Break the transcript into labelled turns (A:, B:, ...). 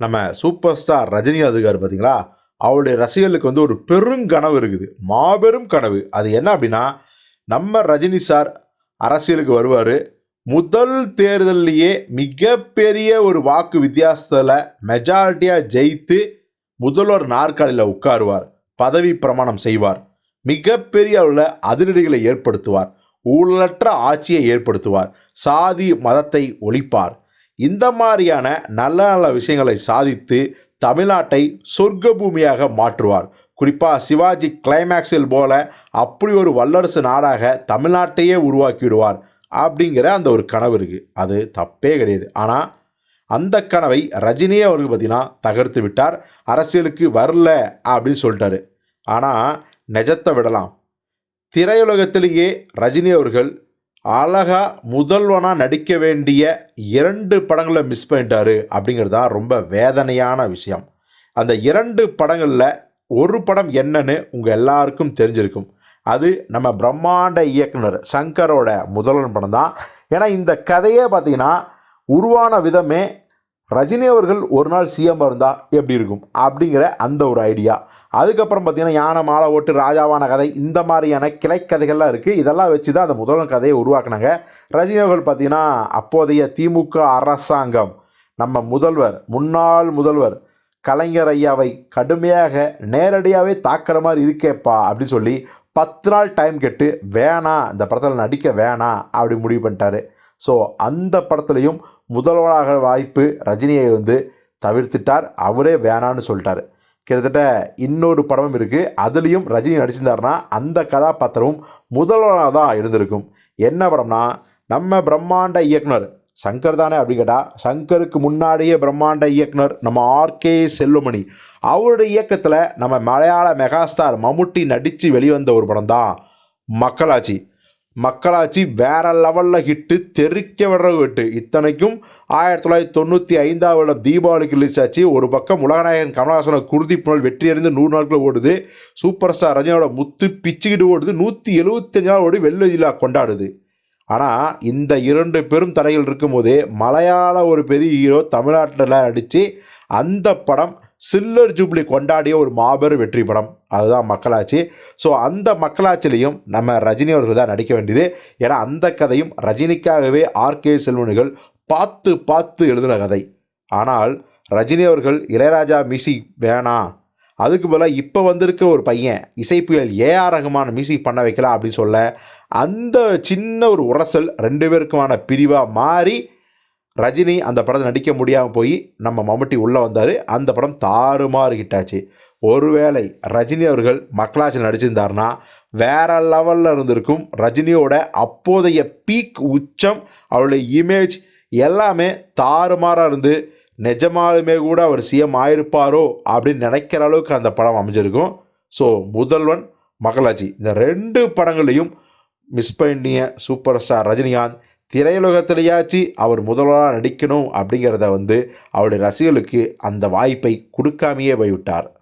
A: நம்ம super star Rajini அதிகார் பார்த்தீங்களா? அவருடைய ரசிகர்களுக்கு வந்து ஒரு பெருங்கனவு இருக்குது. மாபெரும் கனவு. அது என்ன அப்படின்னா நம்ம ரஜினி சார் அரசியலுக்கு வருவார். முதல் தேர்தல்லையே மிகப்பெரிய ஒரு வாக்கு வித்தியாசத்தில் மெஜாரிட்டியாக ஜெயித்து முதல்வர் நாற்காலியில் உட்காருவார். பதவி பிரமாணம் செய்வார். மிகப்பெரிய அளவில் அதிரடிகளை ஏற்படுத்துவார். ஊழலற்ற ஆட்சியை ஏற்படுத்துவார். சாதி மதத்தை ஒழிப்பார். இந்த மாதிரியான நல்ல நல்ல விஷயங்களை சாதித்து தமிழ்நாட்டை சொர்க்க பூமியாக மாற்றுவார். குறிப்பாக சிவாஜி கிளைமேக்ஸில் போல அப்படி ஒரு வல்லரசு நாடாக தமிழ்நாட்டையே உருவாக்கிவிடுவார் அப்படிங்கிற அந்த ஒரு கனவு இருக்குது அது தப்பே கிடையாது. ஆனால் அந்த கனவை ரஜினியே அவருக்கு பார்த்தீங்கன்னா தகர்த்து விட்டார். அரசியலுக்கு வரல அப்படின்னு சொல்லிட்டாரு. ஆனால் நிஜத்தை விடலாம். திரையுலகத்திலேயே ரஜினி அவர்கள் அழகாக முதல்வனாக நடிக்க வேண்டிய இரண்டு படங்களை மிஸ் பண்ணிட்டாரு அப்படிங்கிறது தான் ரொம்ப வேதனையான விஷயம். அந்த இரண்டு படங்களில் ஒரு படம் என்னன்னு உங்கள் எல்லாருக்கும் தெரிஞ்சிருக்கும். அது நம்ம பிரம்மாண்ட இயக்குனர் சங்கரோட முதல்வன் படம் தான். ஏன்னா இந்த கதையே பார்த்தீங்கன்னா உருவான விதமே ரஜினி அவர்கள் ஒரு நாள் சிஎம் இருந்தால் எப்படி இருக்கும் அப்படிங்கிற அந்த ஒரு ஐடியா அதுக்கப்புறம் பார்த்தீங்கன்னா யானை மாலை ஓட்டு ராஜாவான கதை இந்த மாதிரியான கிளைக்கதைகள்லாம் இருக்குது இதெல்லாம் வச்சு தான் அந்த முதல்வன் கதையை உருவாக்குனாங்க. ரஜினிகள் பார்த்திங்கன்னா பார்த்தீங்கன்னா அப்போதைய திமுக அரசாங்கம். நம்ம முதல்வர் முன்னாள் முதல்வர் கலைஞர் ஐயாவை கடுமையாக நேரடியாகவே தாக்குற மாதிரி இருக்கேப்பா அப்படின்னு சொல்லி பத்து நாள் டைம் கெட்டு வேணாம் இந்த படத்தில் நடிக்க வேணாம் அப்படி முடிவு பண்ணிட்டாரு. ஸோ அந்த படத்துலையும் முதல்வராக வாய்ப்பு ரஜினியை வந்து தவிர்த்துட்டார். அவரே வேணான்னு சொல்லிட்டார். கிட்டத்தட்ட இன்னொரு படமும் இருக்குது அதுலேயும் ரஜினி நடிச்சிருந்தாருன்னா அந்த கதாபாத்திரமும் முதல்வராக தான் இருந்திருக்கும். என்ன படம்னா நம்ம பிரம்மாண்ட இயக்குனர் சங்கர் தானே அப்படின்னு கேட்டால் சங்கருக்கு முன்னாடியே பிரம்மாண்ட இயக்குனர் நம்ம ஆர்கே செல்வமணி. அவருடைய இயக்கத்தில் நம்ம மலையாள மெகாஸ்டார் மம்முட்டி நடித்து வெளிவந்த ஒரு படம் தான் மக்களாட்சி. மக்களாட்சி வேற லெவலில் ஹிட்டு தெறிக்க விடுற ஹிட்டு இத்தனைக்கும் ஆயிரத்தி தொள்ளாயிரத்தி தொண்ணூற்றி ஐந்தாவது தீபாவளிக்கு ரிலீஸ் ஆச்சு. ஒரு பக்கம் உலகநாயகன் கமலஹாசனோட குருதி புனல் வெற்றி அடைந்து நூறு நாட்கள் ஓடுது. சூப்பர் ஸ்டார் ரஜினியோட முத்து பிச்சுக்கிட்டு ஓடுது. நூற்றி எழுபத்தஞ்சு நாள் ஓடி வெள்ளதிலா கொண்டாடுது. ஆனால் இந்த இரண்டு பெரும் தடைகள் இருக்கும்போது மலையாள ஒரு பெரிய ஹீரோ தமிழ்நாட்டில் அடித்து அந்த படம் சில்லர் ஜூப்ளி கொண்டாடிய ஒரு மாபெரும் வெற்றி படம். அதுதான் மக்களாட்சி. ஸோ அந்த மக்களாட்சிலையும் நம்ம ரஜினி அவர்கள் தான் நடிக்க வேண்டியது. ஏன்னா அந்த கதையும் ரஜினிக்காகவே ஆர்கே செல்வனுகள் பார்த்து பார்த்து எழுதின கதை. ஆனால் ரஜினி அவர்கள் இளையராஜா மியூசிக் வேணாம் அதுக்கு பதிலாக இப்போ வந்திருக்க ஒரு பையன் இசைப்புகள் ஏஆர் ரகுமான மியூசிக் பண்ண வைக்கலாம் அப்படின்னு சொல்ல அந்த சின்ன ஒரு உரசல் ரெண்டு பேருக்குமான பிரிவாக மாறி ரஜினி அந்த படத்தை நடிக்க முடியாமல் போய் நம்ம மம்முட்டி உள்ளே வந்தார். அந்த படம் தாறுமாறு ஹிட்டாச்சு ஒருவேளை ரஜினி அவர்கள் மக்களாட்சி நடிச்சிருந்தாருன்னா வேற லெவலில் இருந்திருக்கும். ரஜினியோட அப்போதைய பீக் உச்சம் அவருடைய இமேஜ் எல்லாமே தாறுமாறாக இருந்து நிஜமாலுமே கூட அவர் சிஎம் ஆயிருப்பாரோ அப்படின்னு நினைக்கிற அளவுக்கு அந்த படம் அமைஞ்சிருக்கும். ஸோ முதல்வன் மகளாட்சி இந்த ரெண்டு படங்களையும் மிஸ் பண்ணிய சூப்பர் ஸ்டார் ரஜினிகாந்த் திரையுலகத்திலேயாச்சு அவர் முதல்வராக நடிக்கணும் அப்படிங்கிறத வந்து அவருடைய ரசிகர்களுக்கு அந்த வாய்ப்பை கொடுக்காமையே போய்விட்டார்.